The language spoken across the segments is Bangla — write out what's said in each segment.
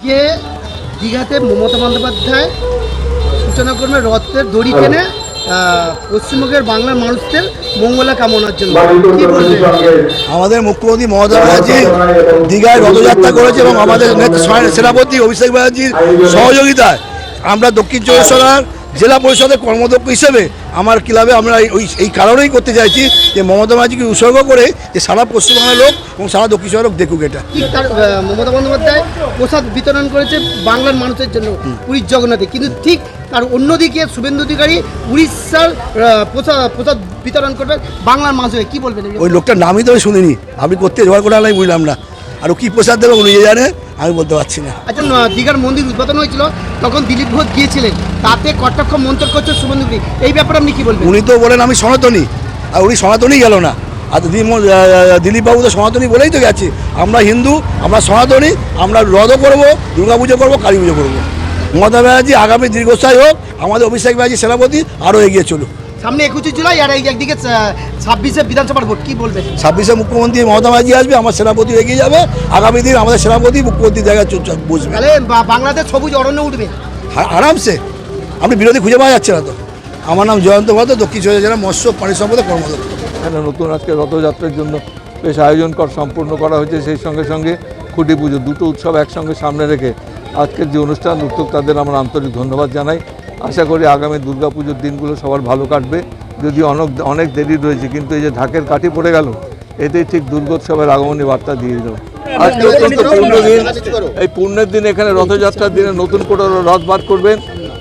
যে দীঘাতে মমতা বন্দ্যোপাধ্যায় সূচনা করবে রথের দড়ি টেনে আহ, পশ্চিমবঙ্গের বাংলার মানুষদের মঙ্গলা কামনার জন্য। আমাদের মুখ্যমন্ত্রী মমতা ব্যানার্জি দীঘায় রথযাত্রা করেছে এবং আমাদের নেতা সেনাপতি অভিষেক ব্যানার্জির সহযোগিতায়। আমরা দক্ষিণ চব্বিশ পরগনার জেলা পরিষদের কর্মদক্ষ হিসেবে আমার ক্লাবে আমরা ওই এই কারণেই করতে চাইছি যে মমতা ব্যানার্জিকে উৎসর্গ করে যে সারা পশ্চিমবঙ্গের লোক এবং সারা দক্ষিণ লোক দেখুক এটা। মমতা বন্দ্যোপাধ্যায় প্রসাদ বিতরণ করেছে বাংলার মানুষের জন্য পুরীর জগন্নাথে। কিন্তু ঠিক তার অন্যদিকে শুভেন্দু অধিকারী উড়িষ্যার প্রসাদ প্রসাদ বিতরণ করবে বাংলার মানুষকে কি বলবেন ওই লোকটার নামই তো আমি শুনিনি। আপনি করতে জোগাড় করে আনলাই বুঝলাম না। আর ও কী প্রসাদ দেবে উনি জানে আমি বলতে পারছি না। আচ্ছা দীঘার মন্দির উদ্বোধন হয়েছিল তখন দিলীপ ঘোষ গিয়েছিলেন। তাতে কটাক্ষ মন্তব্য করছে শুভেন্দু এই ব্যাপারে আপনি কি বলবেন? উনি তো বলেন আমি সনাতনী আর উনি সনাতনী গেল না। আর দিলীপবাবু তো সনাতনী বলেই তো গেছে। আমরা হিন্দু আমরা সনাতনী আমরা রথও করব দুর্গা পুজো করব কালী পুজো করব। মমতা ব্যানার্জি আগামী দীর্ঘস্থায়ী হোক আমাদের অভিষেক ব্যানার্জি সেনাপতি আরও এগিয়ে চলুক। সামনে একুশে জুলাই আর এই একদিকে ছাব্বিশে বিধানসভার ভোট কি বলবেন? ছাব্বিশে মুখ্যমন্ত্রী মমতা ব্যানার্জি আসবে আমার সেনাপতি এগিয়ে যাবে। আগামী দিন আমাদের সেনাপতি মুখ্যমন্ত্রীর জায়গায় বসবে। তাহলে বা- বাংলাদেশ সবুজ অরণ্য উঠবে। আরামসে। আপনি বিরোধী খুঁজে পাওয়া যাচ্ছে না তো। আমার নাম জয়ন্ত ভদ্র দক্ষিণ চব্বিশ জেলা মৎস্য প্রাণী সম্পদের কর্মদক্ষ এখানে নতুন আজকে রথযাত্রার জন্য বেশ আয়োজন কর সম্পূর্ণ করা হয়েছে। সেই সঙ্গে সঙ্গে খুঁটি পুজো দুটো উৎসব একসঙ্গে সামনে রেখে আজকের যে অনুষ্ঠান উদ্যোক্তাদের আমরা আন্তরিক ধন্যবাদ জানাই। আশা করি আগামী দুর্গা পুজোর দিনগুলো সবার ভালো কাটবে। যদি অনেক অনেক দেরি রয়েছে কিন্তু এই যে ঢাকের কাঠি পড়ে গেল এতেই ঠিক দুর্গোৎসবের আগমনী বার্তা দিয়ে দিল আজকে অত্যন্ত পূর্ণ দিন। এই পূর্ণের দিন এখানে রথযাত্রার দিনে নতুন করে রথ বার করবেন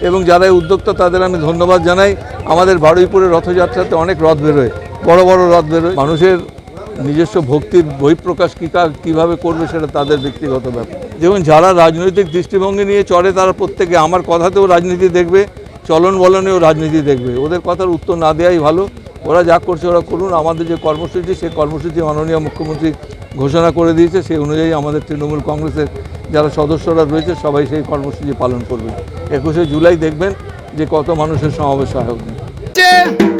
এবং যারা উদ্যোক্তা তাদের আমি ধন্যবাদ জানাই। আমাদের বারুইপুরের রথযাত্রাতে অনেক রথ বেরোয় বড় বড় রথ বেরোয়। মানুষের নিজস্ব ভক্তির বহিঃপ্রকাশ কী কীভাবে করবে সেটা তাদের ব্যক্তিগত ব্যাপার। যেমন যারা রাজনৈতিক দৃষ্টিভঙ্গি নিয়ে চলে তারা প্রত্যেকে আমার কথাতেও রাজনীতি দেখবে চলন বলনেও রাজনীতি দেখবে। ওদের কথার উত্তর না দেওয়াই ভালো। ওরা যা করছে ওরা করুন। আমাদের যে কর্মসূচি সেই কর্মসূচি মাননীয় মুখ্যমন্ত্রী ঘোষণা করে দিয়েছে। সেই অনুযায়ী আমাদের তৃণমূল কংগ্রেসের যারা সদস্যরা রয়েছে সবাই সেই কর্মসূচি পালন করবে। একুশে জুলাই দেখবেন যে কত মানুষের সমাবেশ হয়। হচ্ছে